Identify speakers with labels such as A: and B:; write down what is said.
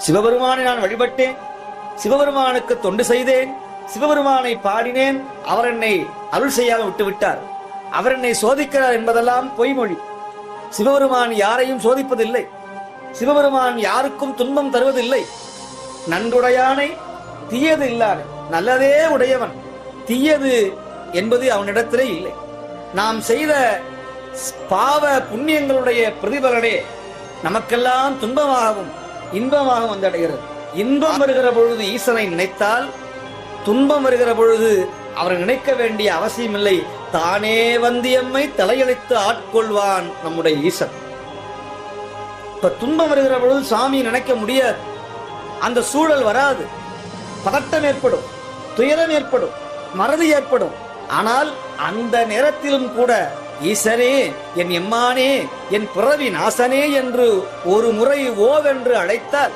A: சிவபெருமானை நான் வழிபட்டேன். சிவபெருமானுக்கு தொண்டு செய்தேன். சிவபெருமானை பாடினேன். அவர் என்னை அருள் செய்யாமல் விட்டுவிட்டார். அவர் என்னை சோதிக்கிறார் என்பதெல்லாம் பொய்மொழி. சிவபெருமான் யாரையும் சோதிப்பதில்லை. சிவபெருமான் யாருக்கும் துன்பம் தருவதில்லை. நன்றுடையானை தீயது இல்லாத நல்லதே உடையவன். தீயது என்பது அவனிடத்திலே இல்லை. நாம் செய்த பாவ புண்ணியங்களுடைய பிரதிபலனே நமக்கெல்லாம் துன்பமாகவும் இன்பமாக வந்தடைகிறது. இன்பம் வருகிற பொழுது ஈசனை நினைத்தால் துன்பம் வருகிற பொழுது அவரை நினைக்க வேண்டிய அவசியமில்லை. தானே வந்தியம்மை தலையளித்து ஆட்கொள்வான் நம்முடைய ஈசன். இப்ப துன்பம் வருகிற பொழுது சாமி நினைக்க முடியாது. அந்த சூழல் வராது. பதட்டம் ஏற்படும் துயரம் ஏற்படும் மறதி ஏற்படும். ஆனால் அந்த நேரத்திலும் கூட ஈசனே என் எம்மானே என் பிறவி நாசனே என்று ஒரு முறை ஓவென்று அழைத்தால்